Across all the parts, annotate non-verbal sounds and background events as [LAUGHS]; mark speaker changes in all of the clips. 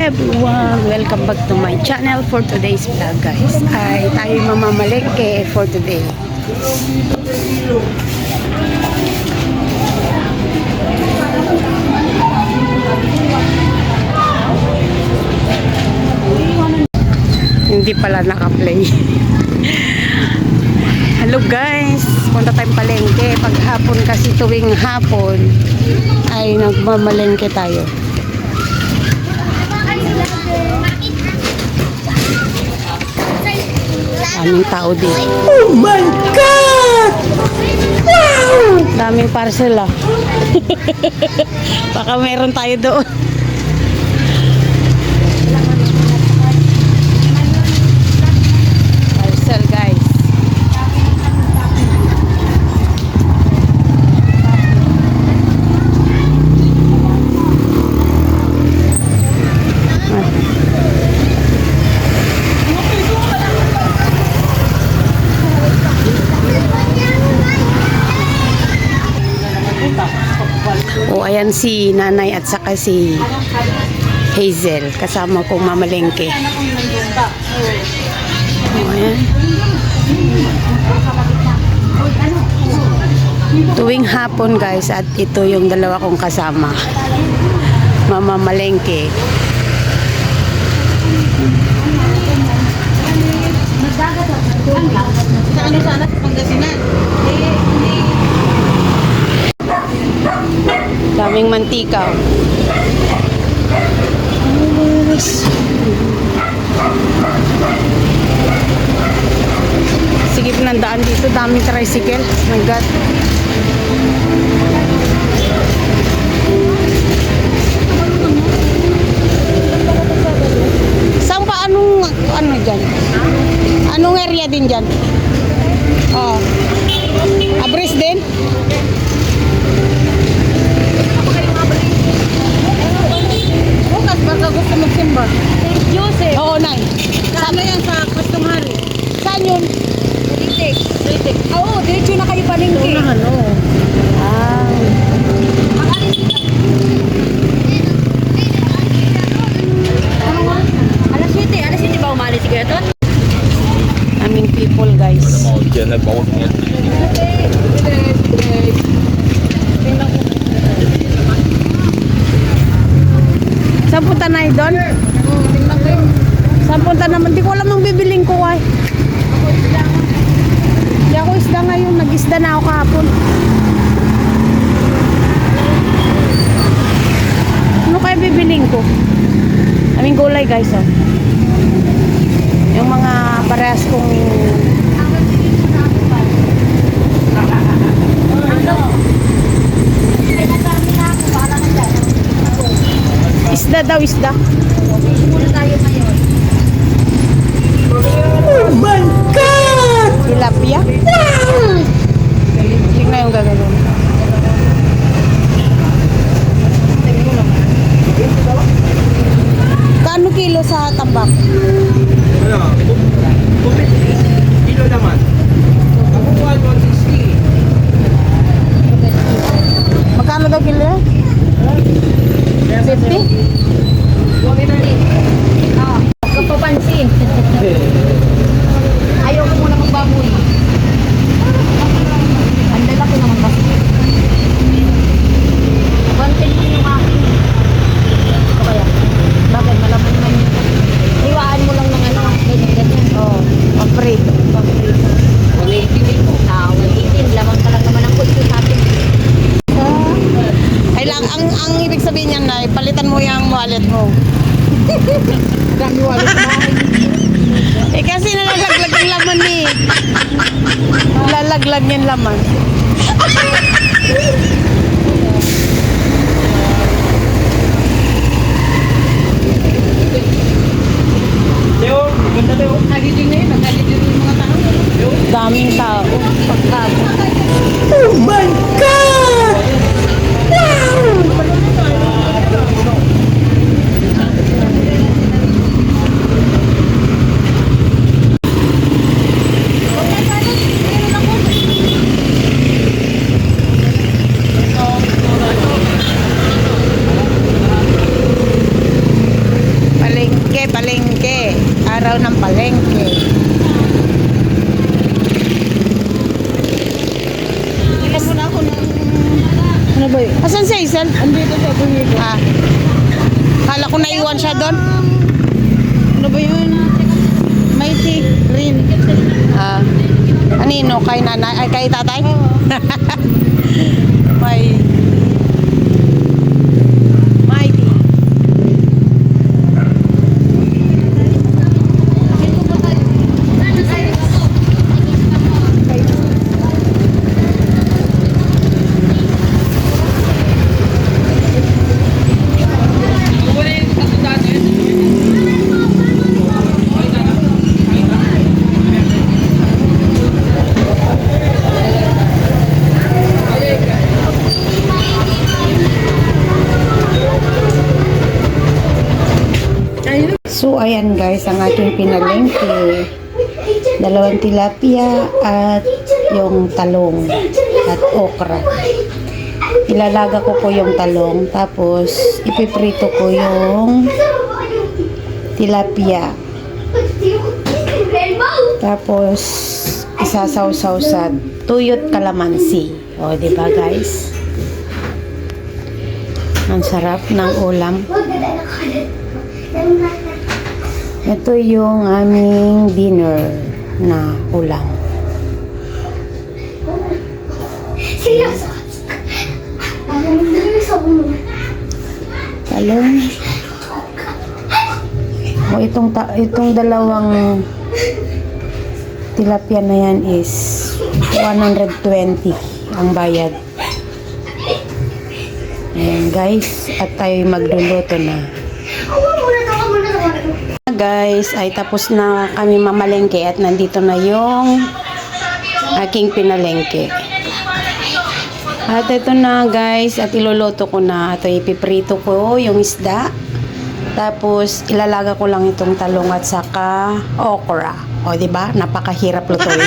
Speaker 1: Everyone! Welcome back to my channel for today's vlog guys. Ay tayo mamamalengke for today. Hindi pala naka-play. [LAUGHS] Hello guys! Punta tayong palengke. Pag hapon kasi tuwing hapon ay nagmamalengke tayo. Daming tao dito. Oh my God! Wow! Daming parcel ah. [LAUGHS] Baka meron tayo doon. Parcel guys. O ayan si nanay at saka si Hazel. Kasama kong mamalengke. Tuwing hapon guys at ito yung dalawa kong kasama. Mamamalengke.
Speaker 2: Sa ano sana sa Pangasinan?
Speaker 1: Daming mantika. Sige po ng daan dito. Daming tricycle. Oh my God. Saan pa? Anong, ano dyan? Anong area din dyan? Oh. Abris din?
Speaker 2: Baka gusto magsimba. Joseph.
Speaker 1: Oo, Nay.
Speaker 2: Sa ano yan sa customary?
Speaker 1: Saan yun?
Speaker 2: Ritik. Ritik.
Speaker 1: Oo, diretso na kayo palengke.
Speaker 2: Unahan, oo.
Speaker 1: Ah.
Speaker 2: Alas 7. Alas 7 ba umalis si Tot?
Speaker 1: Aming people, guys.
Speaker 3: dyan.
Speaker 1: Saan punta na yun doon? Saan punta naman? Di ko alam ang bibiling ko ay. Di ako isda ngayon. Nag-isda na ako kahapon. Ano kaya bibiling ko? Aming gulay guys oh. Yung mga parehas kong isda daw isda. Oh my God! Tilapia? Tingnan yung gagawin. Kano kilo sa tambak?
Speaker 3: Ano? 250 kilo naman. Ako 160.
Speaker 1: Magkano daw kilo yan? 50?
Speaker 2: Kapapansin. Ayaw ko muna magbaboy. Ang dala ko naman kasi. Content mo yung akin. Ito kaya. Bakit? Malaman naman yun. Iwaan mo lang ng ano. Ganyan, ganyan.
Speaker 1: Oo. Oh, paprito.
Speaker 2: Paprito. 180 po. Ah, 180. Lamang ka lang naman ang kulto sa atin.
Speaker 1: Kailang, ang, ang ibig sabihin niyan na, palitan mo yung wallet mo.
Speaker 2: Dami wala sa bahay.
Speaker 1: Eh kasi nalalaglag yung laman ni. Nalalaglag yung laman.
Speaker 3: Leo, ganda Leo.
Speaker 2: Nagiging ngayon. Nagiging yung mga tao.
Speaker 1: Daming tao. Pagkabot.
Speaker 2: Oh my God!
Speaker 1: Palengke, palengke. Araw ng palengke.
Speaker 2: Ilan mo na ako ng... Ano ba yun?
Speaker 1: Asan si Hazel?
Speaker 2: Andito sa buhito.
Speaker 1: Ah. Kala ko naiwan siya doon.
Speaker 2: Ano ba yun? Mighty Green.
Speaker 1: Ah. Anino? Kay nanay? Ay, kay tatay? [LAUGHS] May... Mighty. So, ayan guys, ang aking pinalengke. Dalawang tilapia at yung talong at okra. Ilalaga ko po yung talong, tapos ipiprito ko yung tilapia. Tapos, isasaw-saw sa tuyot kalamansi. O, di ba guys? Ang sarap ng ulam. Ito yung aming dinner na ulam. Talong. O itong ta- itong dalawang tilapia na yan is 120 ang bayad. Ayan guys, at tayo magluluto na. Guys, ay tapos na kami mamalengke at nandito na yung aking pinalengke. At ito na guys, at iluluto ko na. Ito ipiprito ko yung isda. Tapos ilalaga ko lang itong talong at saka okra. O di ba? Napakahirap lutuin.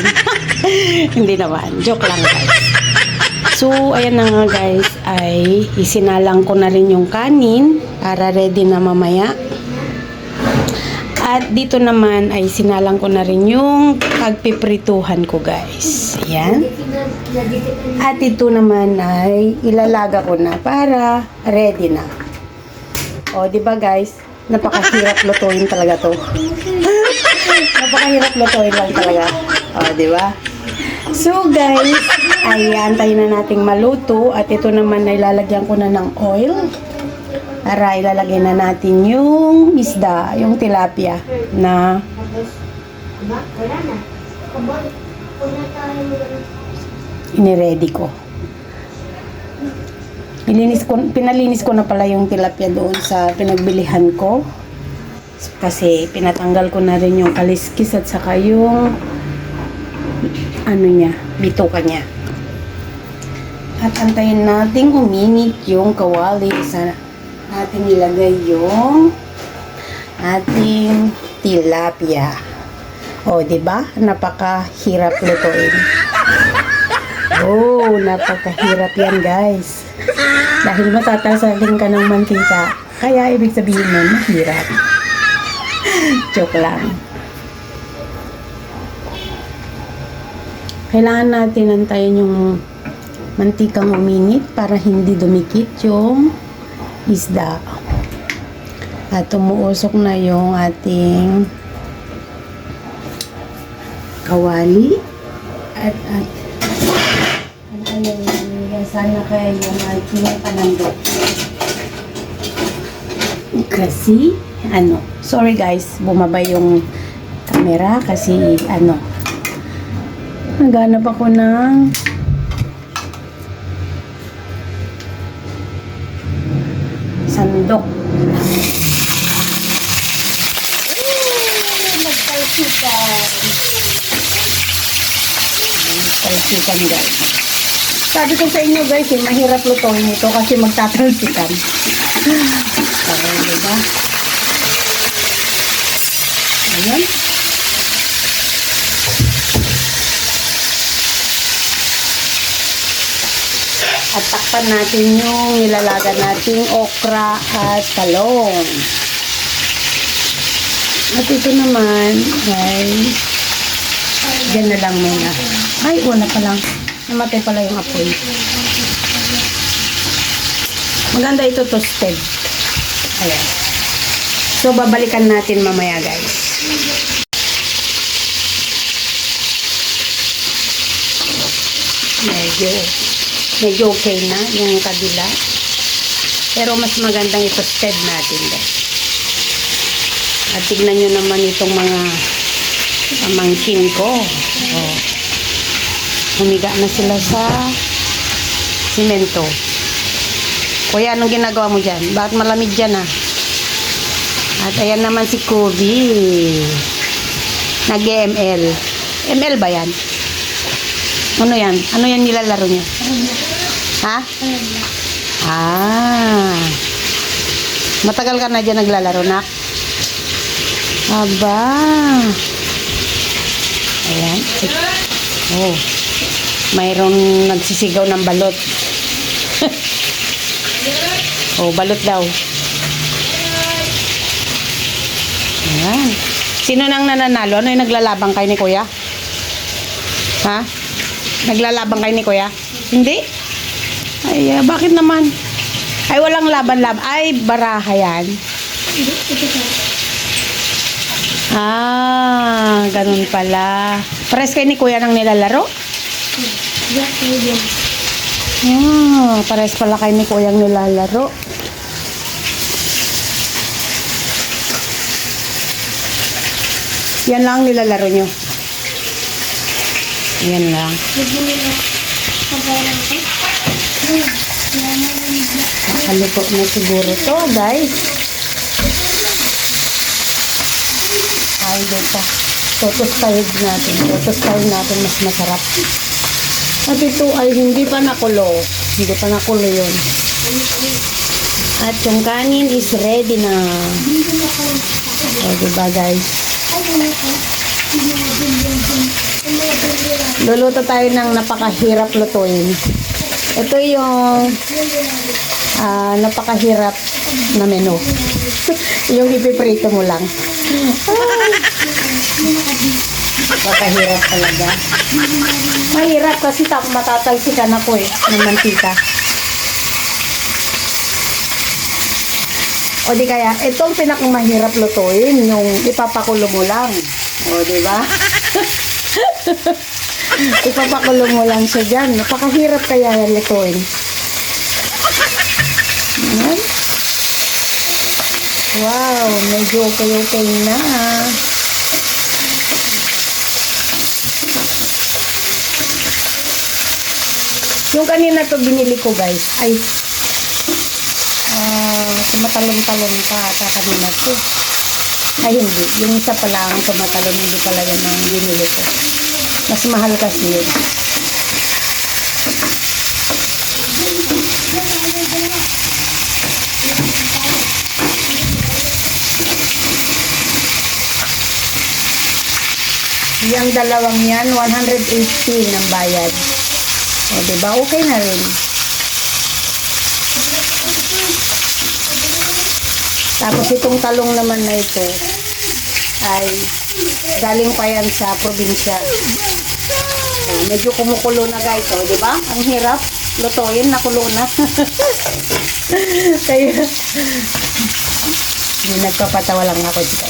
Speaker 1: [LAUGHS] Hindi naman, joke lang guys. So, ayan na nga guys, ay isinalang ko na rin yung kanin para ready na mamaya. At dito naman ay sinalang ko na rin yung pagpiprituhan ko guys. Ayan. At ito naman ay ilalaga ko na para ready na. O, di ba guys? Napakahirap lutuin talaga to. [LAUGHS] Napakahirap lutuin lang talaga. O, di ba? So guys, ay antayin na nating maluto at ito naman ay lalagyan ko na ng oil para ilalagay na natin yung isda, yung tilapia na iniready ko. Ilinis ko, pinalinis ko na pala yung tilapia doon sa pinagbilihan ko. Kasi pinatanggal ko na rin yung kaliskis at saka yung ano niya, bituka niya. At antayin nating uminit yung kawali sa ating ilagay yung ating tilapia. O, di ba? Napakahirap lutuin. Oh, napakahirap yan, guys. Dahil matatasalin ka ng mantika, kaya ibig sabihin nun, mahirap. Joke lang. Kailangan natin antayin yung mantikang uminit para hindi dumikit yung isda. At umuusok na yung ating kawali. At, at, at ayun, sana kaya yung ating panandok. Kasi, ano, sorry guys, bumaba yung camera kasi, ano, naghanap ako ng magtatalsikan guys. Sabi ko sa inyo guys, eh, mahirap lutuin ito kasi magtatalsikan. Parang diba? Ayan. At takpan natin yung nilalaga nating okra at talong. At ito naman, guys, dyan na lang muna. Ay, una pa lang. Namatay pala yung apoy. Maganda ito toasted. Ayan. So, babalikan natin mamaya, guys. Medyo, medyo okay na yung kabila. Pero mas magandang i-toasted natin, guys. At tignan nyo naman itong mga pamangkin ko. Oh. Humiga na sila sa simento. Kuya, anong ginagawa mo dyan? Bakit malamig dyan ah? At ayan naman si Kobe. Nag-ML. ML ba yan? Ano yan? Ano yan nilalaro niya? Ha? Ah. Matagal ka na dyan naglalaro, nak? Aba. Ayan. Oh. Mayroong nagsisigaw ng balot. [LAUGHS] oh, balot daw. Ayan. Sino nang nananalo? Ano yung naglalabang kay ni Kuya? Ha? Naglalabang kay ni Kuya? Hindi? Ay, ah, bakit naman? Ay, walang laban-laban. Ay, baraha yan. Ah, ganun pala. Pares kayo ni Kuya nang nilalaro? Ah, pares pala kayo ni Kuya nilalaro. Yan lang ang nilalaro nyo. Yan lang. Nakaluto na siguro to, guys. Ay, dito. Tutustayog natin. Tutustayog natin mas masarap. At ito ay hindi pa nakulo. Hindi pa nakulo yun. At yung kanin is ready na. O, diba guys? Luluto tayo ng napakahirap lutuin. Ito yung ah, napakahirap na menu. [LAUGHS] yung ipiprito mo lang. Napakahirap talaga. Mahirap kasi tap matatalsikan ako eh ng mantika. O di kaya, itong pinakamahirap lutuin, yung ipapakulo mo lang. O, di ba? [LAUGHS] ipapakulo mo lang siya dyan. Napakahirap kaya yan lutuin. Ayan. Wow, medyo okay-okay na. Yung kanina to binili ko guys, ay Ah, tumatalon-talon pa ata kanina to. Ay, hindi. Yung isa pa lang, tumatalon, hindi pala yan ang binili ko. Mas mahal kasi yun. Yung dalawang yan, 180 ng bayad. O, diba? Okay na rin. Tapos itong talong naman na ito ay galing pa yan sa probinsya. Oh, medyo kumukulo na guys, oh, di ba? Ang hirap lutuin, nakulo na. [LAUGHS] Kaya hindi nagpapatawa lang ako dito.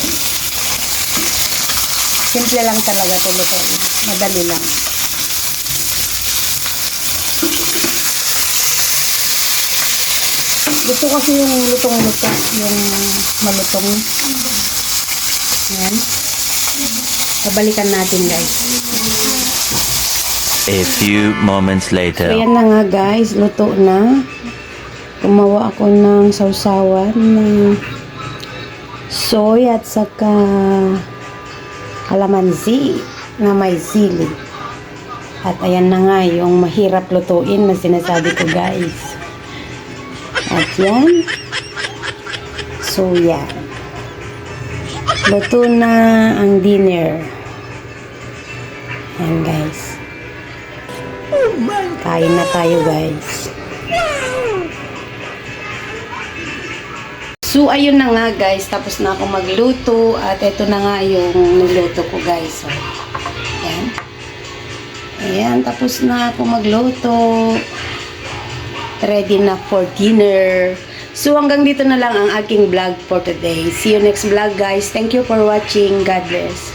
Speaker 1: Simple lang talaga ito lutuin. Madali lang. Gusto kasi yung lutong-luto, yung malutong. Yan. Pabalikan natin guys.
Speaker 4: A few moments
Speaker 1: So
Speaker 4: later.
Speaker 1: yan na nga guys, luto na. Gumawa ako ng sausawan ng soy at saka kalamansi na may sili. At ayan na nga yung mahirap lutuin na sinasabi ko guys. At yan. So yan. Luto na ang dinner. Yan guys. Kain na tayo guys. So, ayun na nga guys. Tapos na ako magluto. At ito na nga yung niluto ko guys. So, yan. Ayan, tapos na ako magluto. Ready na for dinner. So, hanggang dito na lang ang aking vlog for today. See you next vlog guys. Thank you for watching. God bless.